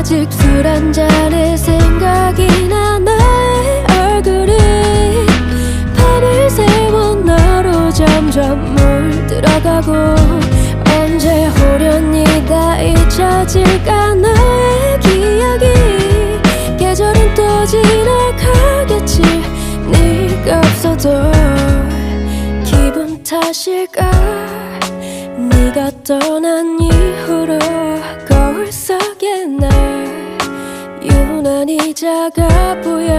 아직 술 한 잔에 생각이 나 나의 얼굴이 밤을 새워 너로 점점 물들어가고 언제 호련히 다 잊혀질까 너의 기억이 계절은 또 지나가겠지. 네가 없어도 기분 탓일까? 네가 떠난 이후로 작아 보여